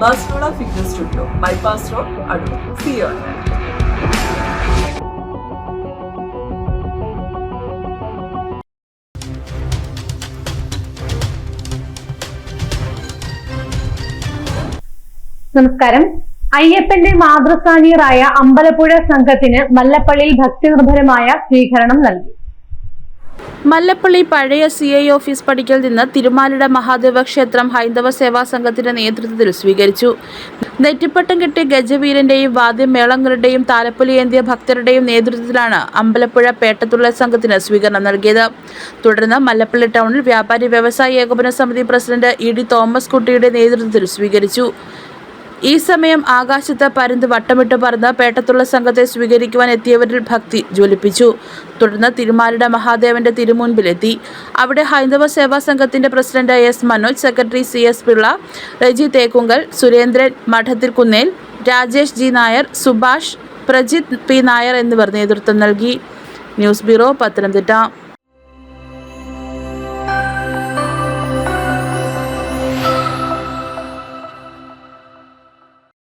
ബാസ്ലോള fitness studio bypass road Adoor Zion നമസ്കാരം. അയ്യപ്പന്റെ മാതൃസ്ഥാനീയറായ അമ്പലപ്പുഴ സംഘത്തിന് മല്ലപ്പള്ളിയിൽ ഭക്തിനിർഭരമായ സ്വീകരണം നൽകി. മല്ലപ്പള്ളി പഴയ സി ഐ ഓഫീസ് പടിക്കൽ നിന്ന് തിരുമാലിട മഹാദേവ ക്ഷേത്രം ഹൈന്ദവ സേവാ സംഘത്തിന്റെ നേതൃത്വത്തിൽ സ്വീകരിച്ചു. നെറ്റിപ്പട്ടം കെട്ടിയ ഗജവീരന്റെയും വാദ്യമേളങ്ങളുടെയും താലപ്പൊലിയേന്തിയ ഭക്തരുടെയും നേതൃത്വത്തിലാണ് അമ്പലപ്പുഴ പേട്ടത്തുള്ള സംഘത്തിന് സ്വീകരണം നൽകിയത്. തുടർന്ന് മല്ലപ്പള്ളി ടൗണിൽ വ്യാപാരി വ്യവസായ ഏകോപന സമിതി പ്രസിഡന്റ് ഇ ഡി തോമസ് കുട്ടിയുടെ നേതൃത്വത്തിൽ സ്വീകരിച്ചു. ഈ സമയം ആകാശത്ത് പരുന്ത് വട്ടമിട്ട് പറന്ന് പേട്ടത്തുള്ള സംഘത്തെ സ്വീകരിക്കുവാൻ എത്തിയവരിൽ ഭക്തി ജ്വലിപ്പിച്ചു. തുടർന്ന് തിരുമാലിട മഹാദേവന്റെ തിരുമുൻപിലെത്തി. അവിടെ ഹൈന്ദവ സേവാ സംഘത്തിന്റെ president S Manoj secretary C S Pillai Reji Thekkunkal Surendran Madathil Kunnel Rajesh G Nair Subhash Prajith P Nair എന്നിവർ നേതൃത്വം നൽകി. News bureau Pathanamthitta.